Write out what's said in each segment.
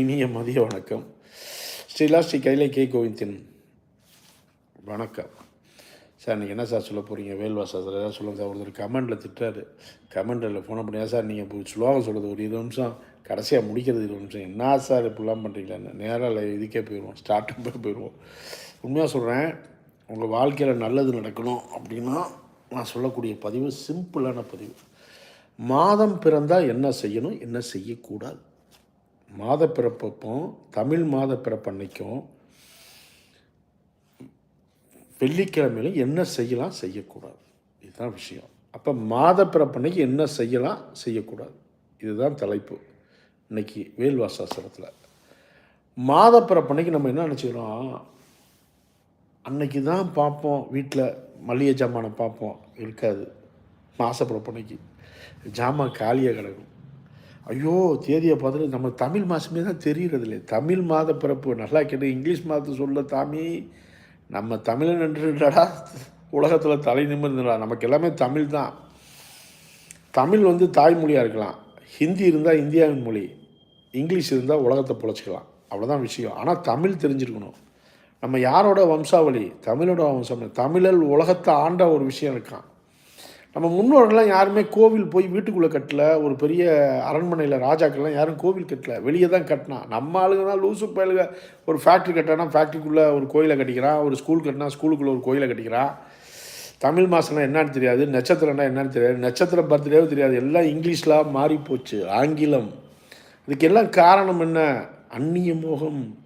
இனிய மதிய வணக்கம். ஸ்ரீலா ஸ்ரீ கைலை கே. கோவிந்தின் வணக்கம். சார் நீங்கள் என்ன சார் சொல்ல போகிறீங்க வேல்வா சார் சார் ஏதாவது சொல்லுங்கள் சார். ஒருத்தர் கமெண்டில் திட்டாரு கமெண்டில் ஃபோனை பண்ணியா சார் நீங்கள் இப்போ ஸ்லோகம் சொல்கிறது ஒரு இருபது நிமிஷம் கடைசியாக முடிக்கிறது இருபது நிமிஷம். என்ன சார் இப்படிலாம் பண்ணுறீங்களான்னு நேராக இதுக்கே போயிடுவோம் ஸ்டார்ட் போயிடுவோம் உண்மையாக சொல்கிறேன் உங்கள் வாழ்க்கையில் நல்லது நடக்கணும் அப்படின்னா நான் சொல்லக்கூடிய பதிவு சிம்பிளான பதிவு. மாதம் பிறந்தால் என்ன செய்யணும்? என்ன செய்யக்கூடாது? மாத பிறப்பப்போ தமிழ் மாத பிறப்பன்னைக்கும் வெள்ளிக்கிழமையிலும் என்ன செய்யலாம் செய்யக்கூடாது. இதுதான் விஷயம். அப்போ மாத பிறப்பன்னைக்கு என்ன செய்யலாம் செய்யக்கூடாது. இதுதான் தலைப்பு இன்னைக்கு வேல்வாசாசனத்தில் மாத பிறப்பன்னைக்கு நம்ம என்ன நினச்சிக்கிறோம்? அன்னைக்கு தான் பார்ப்போம் வீட்டில் மளிகை ஜாமானை பார்ப்போம். இருக்காது. மாசப்பிறப்பன்னைக்கு. ஜாமான் காலியாக கிடக்கும். ஐயோ தேதியை பார்த்துட்டு நம்ம தமிழ் மாதமே தான் தெரிகிறது இல்லை தமிழ் மாத பிறப்பு நல்லா கேட்டு இங்கிலீஷ் மாதத்தை சொல்ல தாமி நம்ம தமிழன் என்றுடா உலகத்தில் தலை நிமிர்ந்துடா. நமக்கு எல்லாமே தமிழ் தான். தமிழ் வந்து தாய்மொழியாக இருக்கலாம். ஹிந்தி இருந்தால் இந்தியாவின் மொழி. இங்கிலீஷ் இருந்தால் உலகத்தை பொழைச்சிக்கலாம் அவ்வளோதான் விஷயம். ஆனால் தமிழ் தெரிஞ்சிருக்கணும். நம்ம யாரோட வம்சாவளி? தமிழோட வம்சம். தமிழல் உலகத்தை ஆண்ட ஒரு விஷயம் இருக்கான். நம்ம முன்னோர்கள்லாம் யாருமே கோவில் போய் வீட்டுக்குள்ளே கட்டல. ஒரு பெரிய அரண்மனையில் ராஜாக்கள்லாம் யாரும் கோவில் கட்டல. வெளியே தான் கட்டினா நம்ம ஆளுங்க தான் லூசு பயலுக. ஒரு ஃபேக்ட்ரி கட்டினா ஃபேக்ட்ரிக்குள்ளே ஒரு கோயிலை கட்டிக்கிறான். ஒரு ஸ்கூல் கட்டினா ஸ்கூலுக்குள்ளே ஒரு கோயிலை கட்டிக்கிறான். தமிழ் மாதம்னா என்னன்னு தெரியாது. நட்சத்திரம்னா என்னன்னு தெரியாது. நட்சத்திர பர்த்டேவும் தெரியாது. எல்லாம் இங்கிலீஷில் மாறி போச்சு ஆங்கிலம். இதுக்கெல்லாம் காரணம் என்ன? அந்நிய மோகம்.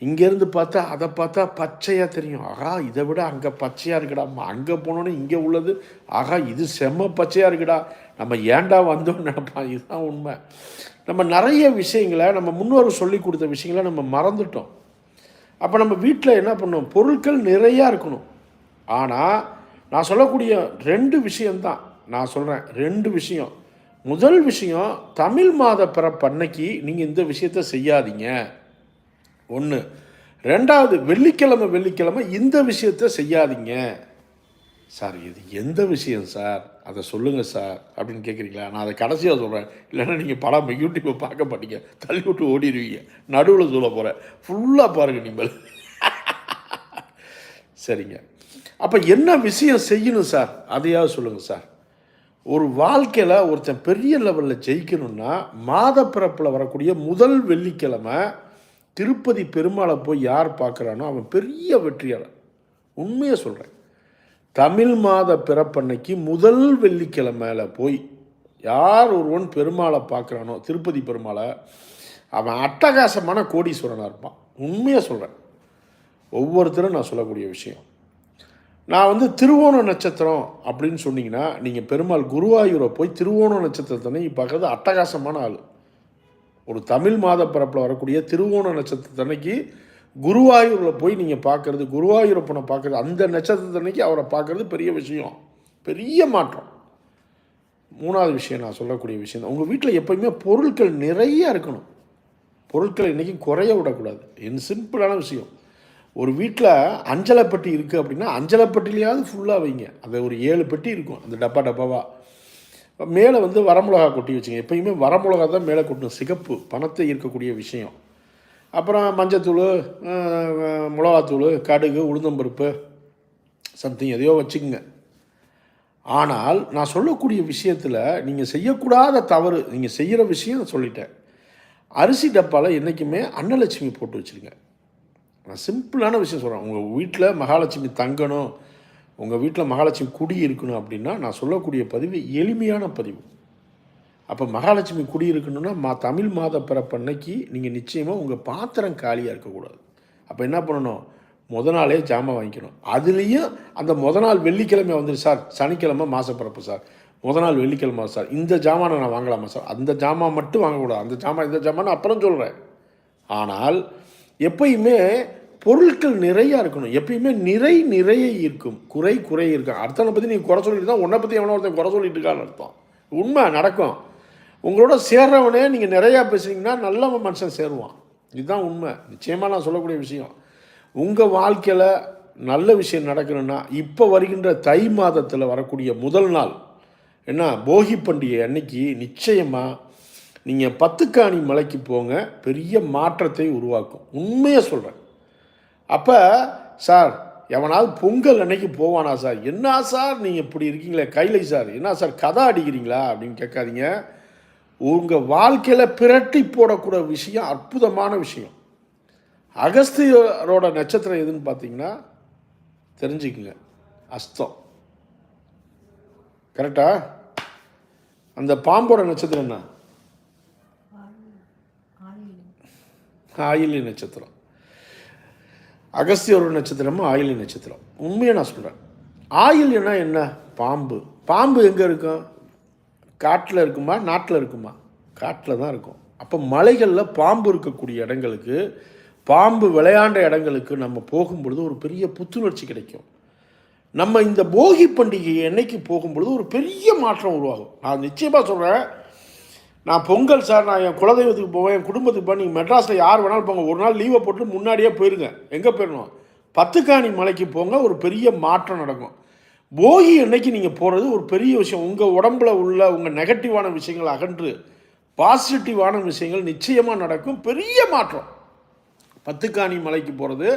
இங்கேருந்து பார்த்தா அதை பார்த்தா பச்சையாக தெரியும். ஆகா இதை விட அங்கே பச்சையாக இருக்குடாம்மா அங்கே போனோன்னே இங்கே உள்ளது. ஆகா இது செம்ம பச்சையாக இருக்குடா. நம்ம ஏன்டா வந்தோம்னு நினைப்பான். இதுதான் உண்மை. நம்ம நிறைய விஷயங்களை நம்ம முன்னோர் சொல்லி கொடுத்த விஷயங்களை நம்ம மறந்துட்டோம். அப்போ நம்ம வீட்டில் என்ன பண்ணோம் பொருட்கள் நிறையா இருக்கணும். ஆனால் நான் சொல்லக்கூடிய ரெண்டு விஷயம்தான். நான் சொல்கிறேன் ரெண்டு விஷயம். முதல் விஷயம் தமிழ் மாத பிறப்பன்னைக்கு நீங்கள் இந்த விஷயத்த செய்யாதீங்க. ஒன்று ரெண்டாவது வெள்ளிக்கிழமை வெள்ளிக்கிழமை இந்த விஷயத்த செய்யாதீங்க. சார் இது எந்த விஷயம் சார்? அதை சொல்லுங்கள் சார் அப்படின்னு கேட்குறீங்களா நான் அதை கடைசியாக சொல்கிறேன் இல்லைன்னா நீங்கள் படம் யூடியூப்பை பார்க்க மாட்டீங்க. தள்ளி விட்டு ஓடிடுவீங்க. நடுவில் சொல்ல போகிறேன் ஃபுல்லாக பாருங்கள் நீங்கள். சரிங்க. அப்போ என்ன விஷயம் செய்யணும் சார்? அதையாவது சொல்லுங்கள் சார். ஒரு வாழ்க்கையில் ஒருத்தன் பெரிய லெவலில் ஜெயிக்கணும்னா மாதப்பிறப்பில் வரக்கூடிய முதல் வெள்ளிக்கிழமை திருப்பதி பெருமாளை போய் யார் பார்க்குறானோ அவன் பெரிய வெற்றியாளர் உண்மையை சொல்கிறேன் தமிழ் மாத பிறப்பன்னைக்கு முதல் வெள்ளிக்கிழமையில் போய் யார் ஒருவன் பெருமாளை பார்க்குறானோ திருப்பதி பெருமாளை அவன் அட்டகாசமான கோடீஸ்வரனாக இருப்பான். உண்மையாக சொல்கிறேன் ஒவ்வொருத்தரும் நான் சொல்லக்கூடிய விஷயம். நான் வந்து திருவோண நட்சத்திரம் அப்படின்னு சொன்னீங்கன்னா நீங்கள் பெருமாள் குருவாயூரை போய் திருவோண நட்சத்திரத்தனை பார்க்கறது அட்டகாசமான ஆள். ஒரு தமிழ் மாத பிறப்பில் வரக்கூடிய திருவோண நட்சத்திரத்தன்னைக்கு குருவாயூரில் போய் நீங்கள் பார்க்குறது குருவாயூரப்பனை பார்க்குறது அந்த நட்சத்திரத்தன்னைக்கு அவரை பார்க்குறது பெரிய விஷயம். பெரிய மாற்றம். மூணாவது விஷயம் நான் சொல்லக்கூடிய விஷயம் தான். உங்கள் வீட்டில் எப்போயுமே பொருட்கள் நிறைய இருக்கணும். பொருட்கள் இன்றைக்கும் குறைய விடக்கூடாது. என் சிம்பிளான விஷயம். ஒரு வீட்டில் அஞ்சலை பெட்டி இருக்குது அப்படின்னா அஞ்சலை பெட்டிலையாவது ஃபுல்லாக வைங்க. அது ஒரு ஏழு பெட்டி இருக்கும். அந்த டப்பா டப்பாவாக மேலே வந்து வரமிளகா கொட்டி வச்சுங்க. எப்பயுமே வரமிளகா தான் மேலே கொட்டணும் சிகப்பு பணத்தை ஈர்க்கக்கூடிய விஷயம். அப்புறம் மஞ்சத்தூள் மிளகாத்தூள் கடுகு உளுந்தம்பருப்பு சம்திங் எதையோ வச்சுக்கோங்க. ஆனால் நான் சொல்லக்கூடிய விஷயத்தில் நீங்கள் செய்யக்கூடாத தவறு நீங்கள் செய்கிற விஷயம் நான் சொல்லிட்டேன். அரிசி டப்பாவில் என்றைக்குமே அன்னலட்சுமி போட்டு வச்சுருங்க. நான் சிம்பிளான விஷயம் சொல்கிறேன் உங்கள் வீட்டில் மகாலட்சுமி தங்கணும் உங்கள் வீட்டில் மகாலட்சுமி குடி இருக்கணும் அப்படின்னா நான் சொல்லக்கூடிய பதிவு எளிமையான பதிவு. அப்போ மகாலட்சுமி குடி இருக்கணும்னா மா தமிழ் மாத பிறப்பன்னைக்கு நீங்கள் நிச்சயமாக உங்கள் பாத்திரம் காலியாக இருக்கக்கூடாது. அப்போ என்ன பண்ணணும்? முத நாளே ஜாமான் வாங்கிக்கணும். அதுலேயும் அந்த முத நாள் வெள்ளிக்கிழமை வந்துடு சார். சனிக்கிழமை மாசப்பிறப்பு சார். முத நாள் வெள்ளிக்கிழமை சார். இந்த ஜாமானை நான் வாங்கலாமா சார்? அந்த ஜாமான் மட்டும் வாங்கக்கூடாது. அந்த ஜாமான் இந்த ஜாமான் அப்புறம் சொல்கிறேன் ஆனால் எப்பயுமே பொருட்கள் நிறையா இருக்கணும். எப்பயுமே நிறை நிறைய இருக்கும். குறை குறை இருக்கும். அடுத்தவனை பற்றி நீங்கள் குறை சொல்லிட்டு தான் உன்னை பற்றி எவனோ ஒருத்தன் குறை சொல்லிட்டு இருக்கான்னு அர்த்தம். உண்மை நடக்கும். உங்களோட சேர்றவனே நீங்கள் நிறையா பேசுனீங்கன்னா நல்ல மனுஷன் சேருவான். இதுதான் உண்மை. நிச்சயமாக நான் சொல்லக்கூடிய விஷயம். உங்கள் வாழ்க்கையில் நல்ல விஷயம் நடக்கணும்னா இப்போ வருகின்ற தை மாதத்தில் வரக்கூடிய முதல் நாள் என்ன? போகி பண்டிகை அன்னைக்கு நிச்சயமாக நீங்கள் பத்துக்காணி மலைக்கு போங்க. பெரிய மாற்றத்தை உருவாக்கும். உண்மையாக சொல்கிறேன் அப்போ சார் எவனாவது பொங்கல் அன்னைக்கு போவானா சார் என்ன சார் நீங்கள் இப்படி இருக்கீங்களே கைலை சார் என்ன சார் கதை அடிக்கிறீங்களா அப்படின்னு கேட்காதீங்க உங்கள் வாழ்க்கையில் பிரட்டி போடக்கூட விஷயம் அற்புதமான விஷயம் அகஸ்தியரோட நட்சத்திரம் எதுன்னு பார்த்தீங்கன்னா தெரிஞ்சுக்குங்க அஸ்தம் கரெக்டா அந்த பாம்போட நட்சத்திரம் என்ன ஆயிலி நட்சத்திரம் அகஸ்தியரோட நட்சத்திரமும் ஆயிலி நட்சத்திரம். உண்மையை நான் சொல்கிறேன் ஆயில்னா என்ன? பாம்பு. பாம்பு எங்கே இருக்கும்? காட்டில் இருக்குமா? நாட்டில் இருக்குமா? காட்டில் தான் இருக்கும். அப்போ மலைகளில் பாம்பு இருக்கக்கூடிய இடங்களுக்கு பாம்பு விளையாண்ட இடங்களுக்கு நம்ம போகும்பொழுது ஒரு பெரிய புத்துணர்ச்சி கிடைக்கும். நம்ம இந்த போகி பண்டிகை என்னைக்கு போகும்பொழுது ஒரு பெரிய மாற்றம் உருவாகும். நான் நிச்சயமாக சொல்கிறேன் நான் பொங்கல் சார் நான் என் குலதெய்வத்துக்கு போவேன் என் குடும்பத்துக்கு போவேன் நீங்கள் மெட்ராஸில் யார் வேணாலும் போங்க. ஒரு நாள் லீவை போட்டு முன்னாடியே போயிருங்க. எங்கே போயிடணும்? பத்துக்காணி மலைக்கு போங்க ஒரு பெரிய மாற்றம் நடக்கும். போகி அன்னைக்கு நீங்கள் போகிறது ஒரு பெரிய விஷயம். உங்கள் உடம்புல உள்ள உங்கள் நெகட்டிவான விஷயங்கள் அகன்று பாசிட்டிவான விஷயங்கள் நிச்சயமாக நடக்கும். பெரிய மாற்றம். பத்துக்காணி மலைக்கு போகிறது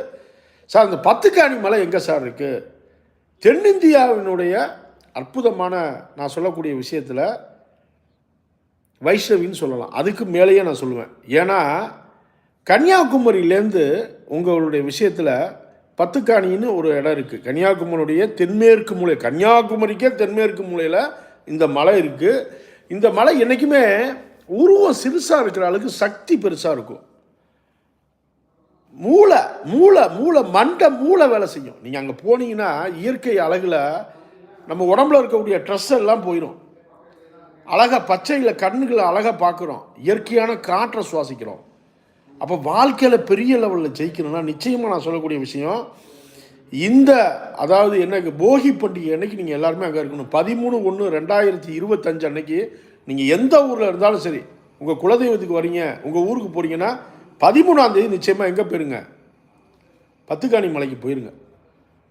சார் இந்த பத்துக்காணி மலை எங்கே சார் இருக்குது தென்னிந்தியாவினுடைய அற்புதமான நான் சொல்லக்கூடிய விஷயத்தில் வைஷ்ணவின்னு சொல்லலாம். அதுக்கு மேலேயே நான் சொல்லுவேன். ஏன்னா கன்னியாகுமரியிலேருந்து உங்களுடைய விஷயத்தில் பத்துக்காணின்னு ஒரு இடம் இருக்குது கன்னியாகுமரியுடைய தென்மேற்கு மூலை கன்னியாகுமரிக்கே தென்மேற்கு மூலையில் இந்த மலை இருக்குது இந்த மலை என்றைக்குமே உருவம் சிறுசாக இருக்கிற அளவுக்கு சக்தி பெருசாக இருக்கும். மூளை மூளை மூளை மண்டை மூளை வேலை செய்யும். நீங்கள் அங்கே போனீங்கன்னா இயற்கை அழகில் நம்ம உடம்புல இருக்கக்கூடிய ட்ரெஸ் எல்லாம் போயிடும் அழகாக பச்சையில் கண்ணுகளை அழகாக பார்க்குறோம். இயற்கையான காற்றை சுவாசிக்கிறோம். அப்போ வாழ்க்கையில் பெரிய லெவலில் ஜெயிக்கணும்னா நிச்சயமாக நான் சொல்லக்கூடிய விஷயம் இந்த அதாவது என்ன போகி பண்டிகை அன்னைக்கு நீங்கள் எல்லாருமே அங்கே இருக்கணும். பதிமூணு ஒன்று ரெண்டாயிரத்தி இருபத்தஞ்சு அன்னைக்கு நீங்கள் எந்த ஊரில் இருந்தாலும் சரி உங்கள் குலதெய்வத்துக்கு வரீங்க உங்கள் ஊருக்கு போகிறீங்கன்னா பதிமூணாந்தேதி நிச்சயமாக எங்கே போயிருங்க? பத்துக்காணி மலைக்கு போயிருங்க.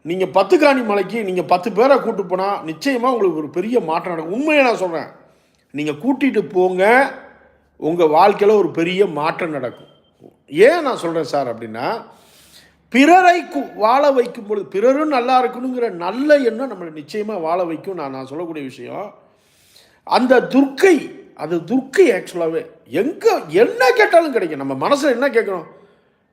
நீங்கள் பத்துக்காணி மலைக்கு நீங்கள் பத்து பேரை கூப்பிட்டு போனால் நிச்சயமாக உங்களுக்கு ஒரு பெரிய மாற்றம் நடக்கும். உண்மையை நான் சொல்கிறேன் நீங்கள் கூட்டிகிட்டு போங்க உங்கள் வாழ்க்கையில் ஒரு பெரிய மாற்றம் நடக்கும். ஏன் நான் சொல்கிறேன் சார் அப்படின்னா பிறரை வாழ வைக்கும் பொழுது பிறரும் நல்லா இருக்கணுங்கிற நல்ல எண்ணம் நம்மளை நிச்சயமாக வாழ வைக்கும். நான் நான் சொல்லக்கூடிய விஷயம் அந்த துர்க்கை அது துர்க்கை ஆக்சுவலாகவே எங்கே என்ன கேட்டாலும் கிடைக்கும். நம்ம மனசில் என்ன கேட்கணும்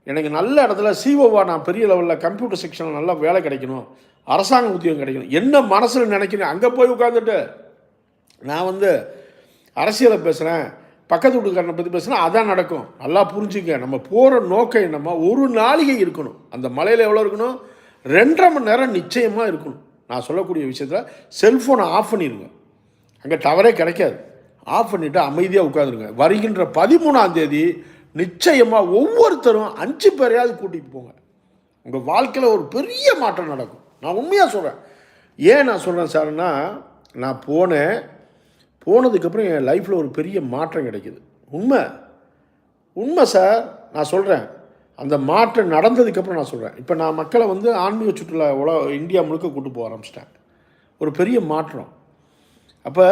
எனக்கு நல்ல இடத்துல சிஓவா நான் பெரிய லெவலில் கம்ப்யூட்டர் செக்ஷனில் நல்லா வேலை கிடைக்கணும். அரசாங்க உத்தியோகம் கிடைக்கணும். என்ன மனசில் நினைக்கிறேன் அங்கே போய் உட்காந்துட்டு நான் வந்து அரசியலை பேசுகிறேன் பக்கத்து வீட்டுக்காரனை பற்றி பேசுனா அதான் நடக்கும். நல்லா புரிஞ்சுக்க நம்ம போகிற நோக்கம் என்னம்மா? ஒரு நாளிகை இருக்கணும். அந்த மலையில் எவ்வளோ இருக்கணும்? ரெண்டரை மணி நேரம் நிச்சயமாக இருக்கணும். நான் சொல்லக்கூடிய விஷயத்தில் செல்ஃபோனை ஆஃப் பண்ணிடுங்க அங்கே டவரே கிடைக்காது. ஆஃப் பண்ணிவிட்டு அமைதியாக உட்காந்துருங்க வருகின்ற பதிமூணாம் தேதி நிச்சயமாக ஒவ்வொருத்தரும் அஞ்சு பேரையாவது கூட்டிகிட்டு போங்க. உங்கள் வாழ்க்கையில் ஒரு பெரிய மாற்றம் நடக்கும். நான் உண்மையாக சொல்கிறேன் ஏன் நான் சொல்கிறேன் சார்னா நான் போனேன். போனதுக்கப்புறம் என் லைஃப்பில் ஒரு பெரிய மாற்றம் கிடைக்குது. உண்மை. உண்மை சார் நான் சொல்கிறேன் அந்த மாற்றம் நடந்ததுக்கப்புறம் நான் சொல்கிறேன் இப்போ நான் மக்களை வந்து ஆன்மீக சுற்றுலா உலக இந்தியா முழுக்க கூட்டு போக ஆரம்பிச்சிட்டேன். ஒரு பெரிய மாற்றம். அப்போ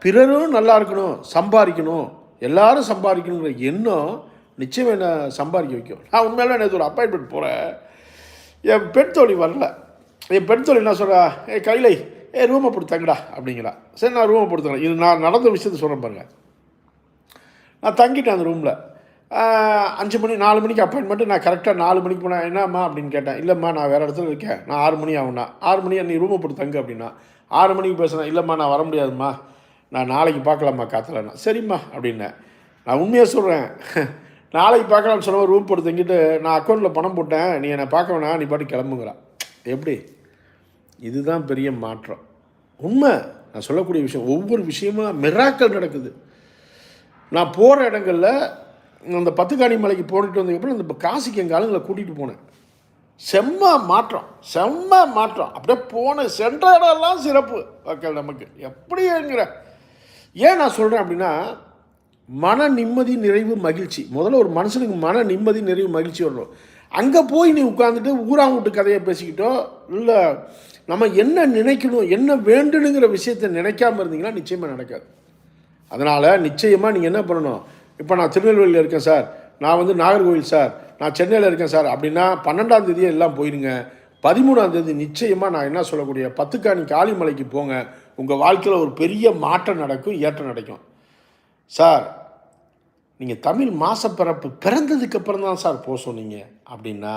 பிறரும் நல்லா இருக்கணும் சம்பாதிக்கணும் எல்லாரும் சம்பாதிக்கணுங்கிற எண்ணம் நிச்சயம் என்னை சம்பாதிக்க வைக்கும். நான் உண்மையில நேற்று ஒரு அப்பாயின்மெண்ட் போகிறேன் என் பெண் தோழி வரல. என் பெண் தோழி என்ன சொல்கிறா ஏ கைலை ஏ ரூமை போட்டு தங்கடா அப்படிங்களா சரி நான் ரூமை போட்டு இது நான் நடந்த விஷயத்த சொல்கிறேன் பாருங்கள் நான் தங்கிட்டேன் அந்த ரூமில் அஞ்சு மணி நாலு மணிக்கு அப்பாயின்மெண்ட்டு நான் கரெக்டாக நாலு மணிக்கு போனேன் என்னம்மா அப்படின்னு கேட்டேன். இல்லைம்மா நான் வேறு இடத்துல இருக்கேன். நான் ஆறு மணி ஆகும்னா. ஆறு மணி நீ ரூமை போட்டு தங்க அப்படின்னா. ஆறு மணிக்கு பேசுகிறேன் இல்லைம்மா நான் வர முடியாதும்மா. நான் நாளைக்கு பார்க்கலாம்மா காத்துலண்ணா சரிம்மா அப்படின்னேன். நான் உண்மையாக சொல்கிறேன் நாளைக்கு பார்க்கலாம்னு சொன்ன ரூம் போட்டு தங்கிட்டு நான் அக்கௌண்ட்டில் பணம் போட்டேன். நீ என்னை பார்க்க வேணா நீ பாட்டு கிளம்புங்கிறான் எப்படி? இதுதான் பெரிய மாற்றம். உண்மை. நான் சொல்லக்கூடிய விஷயம் ஒவ்வொரு விஷயமும் மிராக்கள் நடக்குது. நான் போகிற இடங்களில் அந்த பத்துக்காணி மலைக்கு போட்டுட்டு வந்ததுக்கப்புறம் இந்த காசிக்கு எங்கள் ஆளுங்களை கூட்டிகிட்டு போனேன். செம்ம மாற்றம் செம்ம மாற்றம். அப்படியே போன சென்ற இடம்லாம் சிறப்பு மக்கள் நமக்கு. எப்படிங்கிற ஏன் நான் சொல்கிறேன் அப்படின்னா மன நிம்மதி நிறைவு மகிழ்ச்சி. முதல்ல ஒரு மனுஷனுக்கு மன நிம்மதி நிறைவு மகிழ்ச்சி வரணும். அங்கே போய் நீ உட்காந்துட்டு ஊராங்கூட்டு கதையை பேசிக்கிட்டோ இல்லை நம்ம என்ன நினைக்கணும் என்ன வேண்டுனுங்கிற விஷயத்தை நினைக்காம இருந்தீங்கன்னா நிச்சயமாக நடக்காது. அதனால் நிச்சயமாக நீங்கள் என்ன பண்ணணும்? இப்போ நான் திருநெல்வேலியில் இருக்கேன் சார். நான் வந்து நாகர்கோவில் சார். நான் சென்னையில் இருக்கேன் சார். அப்படின்னா பன்னெண்டாம் தேதியே எல்லாம் போயிருங்க. பதிமூணாம் தேதி நிச்சயமாக நான் என்ன சொல்லக்கூடிய பத்துக்காணி காளிமலைக்கு போங்க. உங்கள் வாழ்க்கையில் ஒரு பெரிய மாற்றம் நடக்கும் ஏற்றம் நடக்கும் சார் நீங்கள் தமிழ் மாசப்பிறப்பு பிறந்ததுக்கு அப்புறம் தான் சார் போக சொன்னீங்க. அப்படின்னா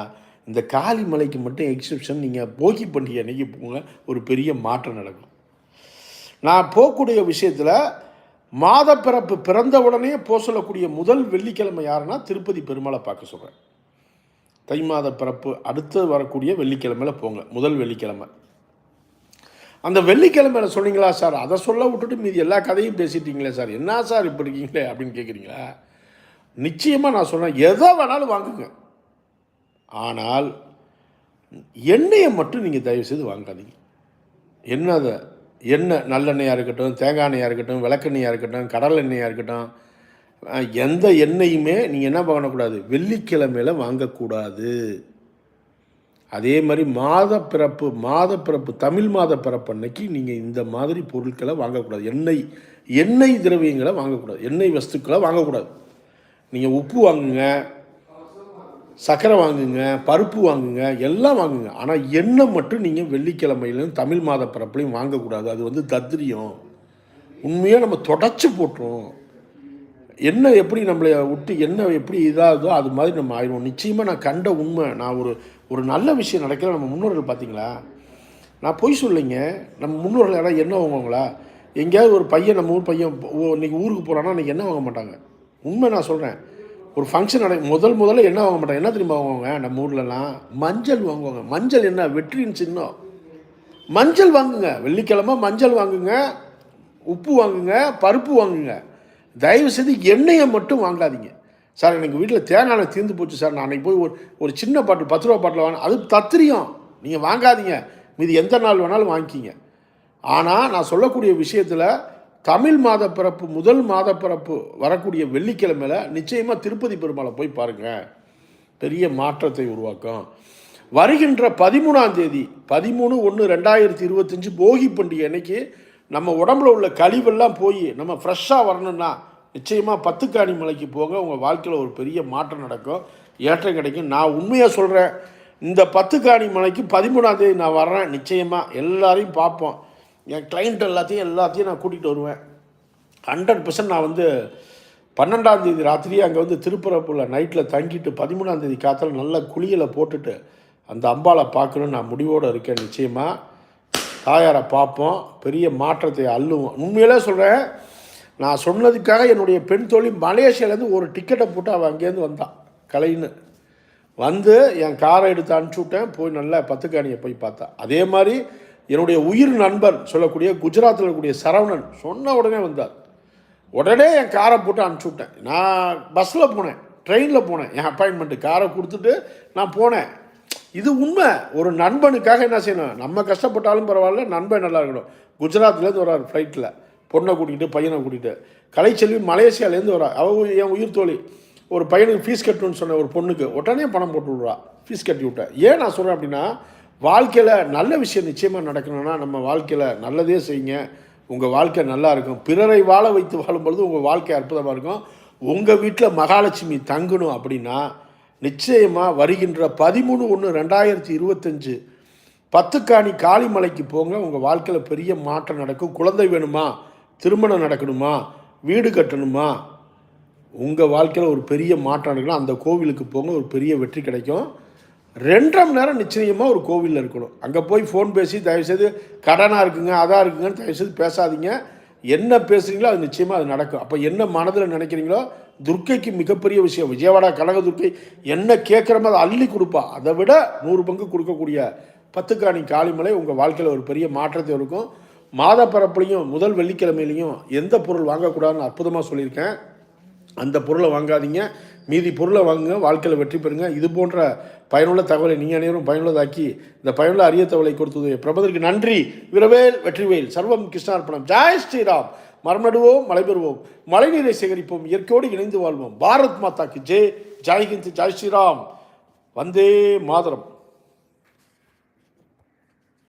இந்த காளிமலைக்கு மட்டும் எக்ஸிபிஷன் நீங்கள் போகி பண்டிகை அன்னைக்கு போங்க ஒரு பெரிய மாற்றம் நடக்கும். நான் போகக்கூடிய விஷயத்தில் மாதப்பிறப்பு பிறந்த உடனே போக சொல்லக்கூடிய முதல் வெள்ளிக்கிழமை யாருன்னா திருப்பதி பெருமாளை பார்க்க சொல்கிறேன் தை மாத பிறப்பு அடுத்து வரக்கூடிய வெள்ளிக்கிழமையில் போங்க முதல் வெள்ளிக்கிழமை. அந்த வெள்ளிக்கிழமையில சொன்னீங்களா சார் அதை சொல்ல விட்டுட்டு மீதி எல்லா கதையும் பேசிட்டீங்களே சார் என்ன சார் இப்படி இருக்கீங்களே? அப்படின்னு கேட்குறீங்களா நிச்சயமாக நான் சொன்னேன் எதை வேணாலும் வாங்குங்க. ஆனால் எண்ணெயை மட்டும் நீங்கள் தயவு செய்து வாங்காதீங்க என்னதை எண்ணெய் நல்லெண்ணெயாக இருக்கட்டும் தேங்காய் எண்ணெயாக இருக்கட்டும் விளக்கெண்ணெயாக இருக்கட்டும் கடல் எண்ணெயாக இருக்கட்டும் எந்த எண்ணெயுமே நீங்கள் என்ன பண்ணக்கூடாது வெள்ளிக்கிழமையில் வாங்கக்கூடாது. அதே மாதிரி மாத பிறப்பு மாத பிறப்பு தமிழ் மாத பிறப்பு அன்னைக்கு நீங்கள் இந்த மாதிரி பொருட்களை வாங்கக்கூடாது. எண்ணெய் எண்ணெய் திரவியங்களை வாங்கக்கூடாது. எண்ணெய் வஸ்துக்களை வாங்கக்கூடாது. நீங்கள் உப்பு வாங்குங்க. சர்க்கரை வாங்குங்க பருப்பு வாங்குங்க எல்லாம் வாங்குங்க. ஆனால் எண்ணெய் மட்டும் நீங்கள் வெள்ளிக்கிழமையிலும் தமிழ் மாத பிறப்புலையும் வாங்கக்கூடாது. அது வந்து தத்திரியம் உண்மையாக நம்ம தொடச்சி போட்டுரும். எண்ணெய் எப்படி நம்மளை விட்டு எண்ணெய் எப்படி இதாகுதோ அது மாதிரி நம்ம ஆயிடுவோம். நிச்சயமாக நான் கண்ட உண்மை நான் ஒரு ஒரு நல்ல விஷயம் நடக்கிற நம்ம முன்னோர்கள் பார்த்தீங்களா? நான் பொய் சொல்லிங்க. நம்ம முன்னோர்கள் யாராவது எண்ணெய் வாங்குவாங்களா? எங்கேயாவது ஒரு பையன் நம்ம ஊர் பையன் ஓ, இன்னைக்கு ஊருக்கு போகிறான்னா அன்றைக்கி எண்ணெய் வாங்க மாட்டாங்க. உண்மை நான் சொல்கிறேன் ஒரு ஃபங்க்ஷன் நட முதல் முதல்ல என்ன வாங்க மாட்டாங்க? என்ன தெரியுமா வாங்குவாங்க? நம்ம ஊர்லலாம் மஞ்சள் வாங்குவாங்க. மஞ்சள் என்ன? வெற்றின்னு சின்னம். மஞ்சள் வாங்குங்க. வெள்ளிக்கிழமை மஞ்சள் வாங்குங்க. உப்பு வாங்குங்க. பருப்பு வாங்குங்க. தயவு செய்து எண்ணெயை மட்டும் வாங்காதீங்க. சார் எனக்கு வீட்டில் தேங்காய் தீர்ந்து போச்சு சார். நான் அன்றைக்கி போய் ஒரு ஒரு சின்ன பாட்டில் பத்து ரூபா பாட்டில் வாங்க அது தத்திரியம். நீங்கள் வாங்காதீங்க. மீதி எந்த நாள் வேணாலும் வாங்கிக்கிங்க. ஆனால் நான் சொல்லக்கூடிய விஷயத்தில் தமிழ் மாத பிறப்பு முதல் மாத பிறப்பு வரக்கூடிய வெள்ளிக்கிழமையில் நிச்சயமாக திருப்பதி பெருமாளை போய் பாருங்கள் பெரிய மாற்றத்தை உருவாக்கும். வருகின்ற பதிமூணாம் தேதி பதிமூணு ஒன்று ரெண்டாயிரத்தி இருபத்தஞ்சி போகி பண்டிகை அன்னைக்கு நம்ம உடம்புல உள்ள கழிவெல்லாம் போய் நம்ம ஃப்ரெஷ்ஷாக வரணும்னா நிச்சயமாக பத்துக்காணி மலைக்கு போங்க உங்கள் வாழ்க்கையில் ஒரு பெரிய மாற்றம் நடக்கும். ஏற்றம் கிடைக்கும். நான் உண்மையாக சொல்கிறேன் இந்த பத்துக்காணி மலைக்கு பதிமூணாம் தேதி நான் வர்றேன். நிச்சயமாக எல்லாரையும் பார்ப்போம். என் கிளைண்ட் எல்லாத்தையும் எல்லாத்தையும் நான் கூட்டிகிட்டு வருவேன். ஹண்ட்ரட் பர்சன்ட் நான் வந்து பன்னெண்டாம் தேதி ராத்திரியே அங்கே வந்து திருப்பரப்புல நைட்டில் தங்கிட்டு பதிமூணாம் தேதி நல்ல குளியலை போட்டுட்டு அந்த அம்பாளை பார்க்கணும்னு நான் முடிவோடு இருக்கேன் நிச்சயமாக தாயாரை பார்ப்போம். பெரிய மாற்றத்தை அள்ளுவோம். உண்மையிலே சொல்கிறேன் நான் சொன்னதுக்காக என்னுடைய பெண் தோழி மலேசியாலேருந்து ஒரு டிக்கெட்டை போட்டு அவள் அங்கேருந்து வந்தான் கலைன்னு. வந்து என் காரை எடுத்து அனுப்பிச்சி விட்டேன். போய் நல்லா பத்துக்காணியை போய் பார்த்தா. அதே மாதிரி என்னுடைய உயிர் நண்பர் சொல்லக்கூடிய குஜராத்தில் இருக்கக்கூடிய சரவணன் சொன்ன உடனே வந்தார். உடனே என் காரை போட்டு அனுப்பிச்சி விட்டேன் நான் பஸ்ஸில் போனேன். ட்ரெயினில் போனேன். என் அப்பாயின்மெண்ட்டு காரை கொடுத்துட்டு நான் போனேன். இது உண்மை. ஒரு நண்பனுக்காக என்ன செய்யணும்? நம்ம கஷ்டப்பட்டாலும் பரவாயில்ல நண்பன் நல்லா இருக்கணும். குஜராத்லேருந்து வரார் ஃப்ளைட்டில் பொண்ணை கூட்டிகிட்டு பையனை கூட்டிகிட்டு கலைச்செல்வி மலேசியாலேருந்து வரா அவள் என் உயிர் தோழி. ஒரு பையனுக்கு ஃபீஸ் கட்டணும்னு சொன்ன ஒரு பொண்ணுக்கு உடனே பணம் போட்டு விட்றா. ஃபீஸ் கட்டி விட்டேன் ஏன் நான் சொல்கிறேன் அப்படின்னா வாழ்க்கையில் நல்ல விஷயம் நிச்சயமாக நடக்கணும்னா நம்ம வாழ்க்கையில் நல்லதே செய்யுங்க. உங்கள் வாழ்க்கை நல்லா இருக்கும். பிறரை வாழ வைத்து வாழும்பொழுது உங்கள் வாழ்க்கை அற்புதமாக இருக்கும். உங்கள் வீட்டில் மகாலட்சுமி தங்கணும் அப்படின்னா நிச்சயமாக வருகின்ற பதிமூணு ஒன்று ரெண்டாயிரத்தி இருபத்தஞ்சு பத்துக்காணி காளிமலைக்கு போங்க. உங்கள் வாழ்க்கையில் பெரிய மாற்றம் நடக்கும். குழந்தை வேணுமா? திருமணம் நடக்கணுமா? வீடு கட்டணுமா? உங்கள் வாழ்க்கையில் ஒரு பெரிய மாற்றம் நடக்கணும். அந்த கோவிலுக்கு போங்க. ஒரு பெரிய வெற்றி கிடைக்கும். ரெண்டரை மணி நேரம் நிச்சயமாக ஒரு கோவிலில் இருக்கணும். அங்கே போய் ஃபோன் பேசி தயவுசெய்து கடனாக இருக்குங்க அதாக இருக்குங்கன்னு தயவுசெய்து பேசாதீங்க. என்ன பேசுகிறீங்களோ அது நிச்சயமாக அது நடக்கும். அப்போ என்ன மனதில் நினைக்கிறீங்களோ துர்க்கைக்கு மிகப்பெரிய விஷயம் விஜயவாடா கனக துர்க்கை என்ன கேட்குறமோ அதை அள்ளி கொடுப்பா. அதை விட நூறு பங்கு கொடுக்கக்கூடிய பத்துக்காணி காளிமலை உங்கள் வாழ்க்கையில் ஒரு பெரிய மாற்றத்தை இருக்கும் மாத பரப்புலையும் முதல் வெள்ளிக்கிழமையிலையும் எந்த பொருள் வாங்கக்கூடாதுன்னு அற்புதமாக சொல்லியிருக்கேன். அந்த பொருளை வாங்காதீங்க. மீதி பொருளை வாங்குங்க வாழ்க்கையில் வெற்றி பெறுங்க. இது போன்ற பயனுள்ள தகவலை நீங்கள் அனைவரும் பயனுள்ளதாக்கி இந்த பயனுள்ள அரிய தகவலை கொடுத்தது பிரபதற்கு நன்றி. விரவேல் வெற்றிவேல் சர்வம் கிருஷ்ணார்ப்பணம் ஜாய் ஸ்ரீராம். மரம் நடுவோம் மழை பெறுவோம் மழைநீரை சேகரிப்போம். இயற்கையோடு இணைந்து வாழ்வோம். பாரத் மாதாக்கு ஜெய். ஜெய் ஜாய் ஸ்ரீராம். வந்தே மாதரம்.